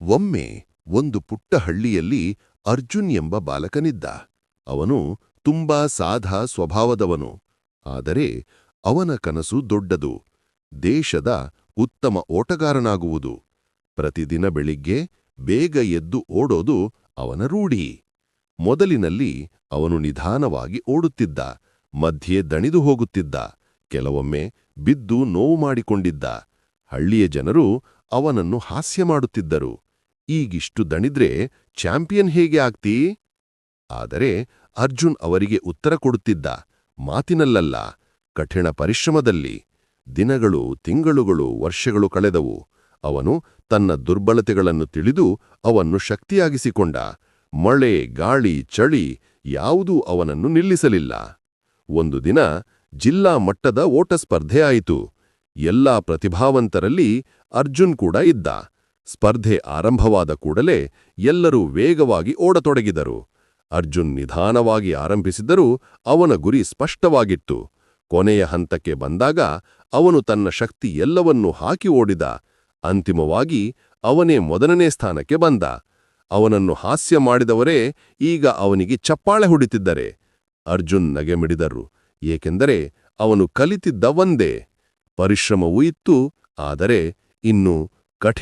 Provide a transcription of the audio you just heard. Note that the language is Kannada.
ಒಮ್ಮೆ ಒಂದು ಪುಟ್ಟ ಹಳ್ಳಿಯಲ್ಲಿ ಅರ್ಜುನ್ ಎಂಬ ಬಾಲಕನಿದ್ದ. ಅವನು ತುಂಬಾ ಸಾಧಾ ಸ್ವಭಾವದವನು. ಆದರೆ ಅವನ ಕನಸು ದೊಡ್ಡದು. ದೇಶದ ಉತ್ತಮ ಓಟಗಾರನಾಗುವುದು. ಪ್ರತಿದಿನ ಬೆಳಿಗ್ಗೆ ಬೇಗ ಎದ್ದು ಓಡೋದು ಅವನ ರೂಢಿ. ಮೊದಲಿನಲ್ಲಿ ಅವನು ನಿಧಾನವಾಗಿ ಓಡುತ್ತಿದ್ದ, ಮಧ್ಯೆ ದಣಿದು ಹೋಗುತ್ತಿದ್ದ, ಕೆಲವೊಮ್ಮೆ ಬಿದ್ದು ನೋವು ಮಾಡಿಕೊಂಡಿದ್ದ. ಹಳ್ಳಿಯ ಜನರು ಅವನನ್ನು ಹಾಸ್ಯ ಮಾಡುತ್ತಿದ್ದರು. ಈಗಿಷ್ಟು ದಣಿದ್ರೆ ಚಾಂಪಿಯನ್ ಹೇಗೆ ಆಗ್ತೀ? ಆದರೆ ಅರ್ಜುನ್ ಅವರಿಗೆ ಉತ್ತರ ಕೊಡುತ್ತಿದ್ದ ಮಾತಿನಲ್ಲಲ್ಲ, ಕಠಿಣ ಪರಿಶ್ರಮದಲ್ಲಿ. ದಿನಗಳು, ತಿಂಗಳುಗಳು, ವರ್ಷಗಳು ಕಳೆದವು. ಅವನು ತನ್ನ ದುರ್ಬಲತೆಗಳನ್ನು ತಿಳಿದು ಅವನ್ನು ಶಕ್ತಿಯಾಗಿಸಿಕೊಂಡ. ಮಳೆ, ಗಾಳಿ, ಚಳಿ ಯಾವುದೂ ಅವನನ್ನು ನಿಲ್ಲಿಸಲಿಲ್ಲ. ಒಂದು ದಿನ ಜಿಲ್ಲಾ ಮಟ್ಟದ ಓಟ ಸ್ಪರ್ಧೆ ಆಯಿತು ಎಲ್ಲಾ ಪ್ರತಿಭಾವಂತರಲ್ಲಿ ಅರ್ಜುನ್ ಕೂಡ ಇದ್ದ. ಸ್ಪರ್ಧೆ ಆರಂಭವಾದ ಕೂಡಲೇ ಎಲ್ಲರೂ ವೇಗವಾಗಿ ಓಡತೊಡಗಿದರು. ಅರ್ಜುನ್ ನಿಧಾನವಾಗಿ ಆರಂಭಿಸಿದರೂ ಅವನ ಗುರಿ ಸ್ಪಷ್ಟವಾಗಿತ್ತು. ಕೊನೆಯ ಹಂತಕ್ಕೆ ಬಂದಾಗ ಅವನು ತನ್ನ ಶಕ್ತಿ ಎಲ್ಲವನ್ನೂ ಹಾಕಿ ಓಡಿದ. ಅಂತಿಮವಾಗಿ ಅವನೇ ಮೊದಲನೇ ಸ್ಥಾನಕ್ಕೆ ಬಂದ. ಅವನನ್ನು ಹಾಸ್ಯ ಮಾಡಿದವರೇ ಈಗ ಅವನಿಗೆ ಚಪ್ಪಾಳೆ ಹೊಡಿತಿದ್ದರೆ. ಅರ್ಜುನ್ ನಗೆಮಿಡಿದರು. ಏಕೆಂದರೆ ಅವನು ಕಲಿತಿದ್ದ ಒಂದೇ. ಪರಿಶ್ರಮವೂ ಇತ್ತು, ಆದರೆ ಇನ್ನು ಕಠಿಣ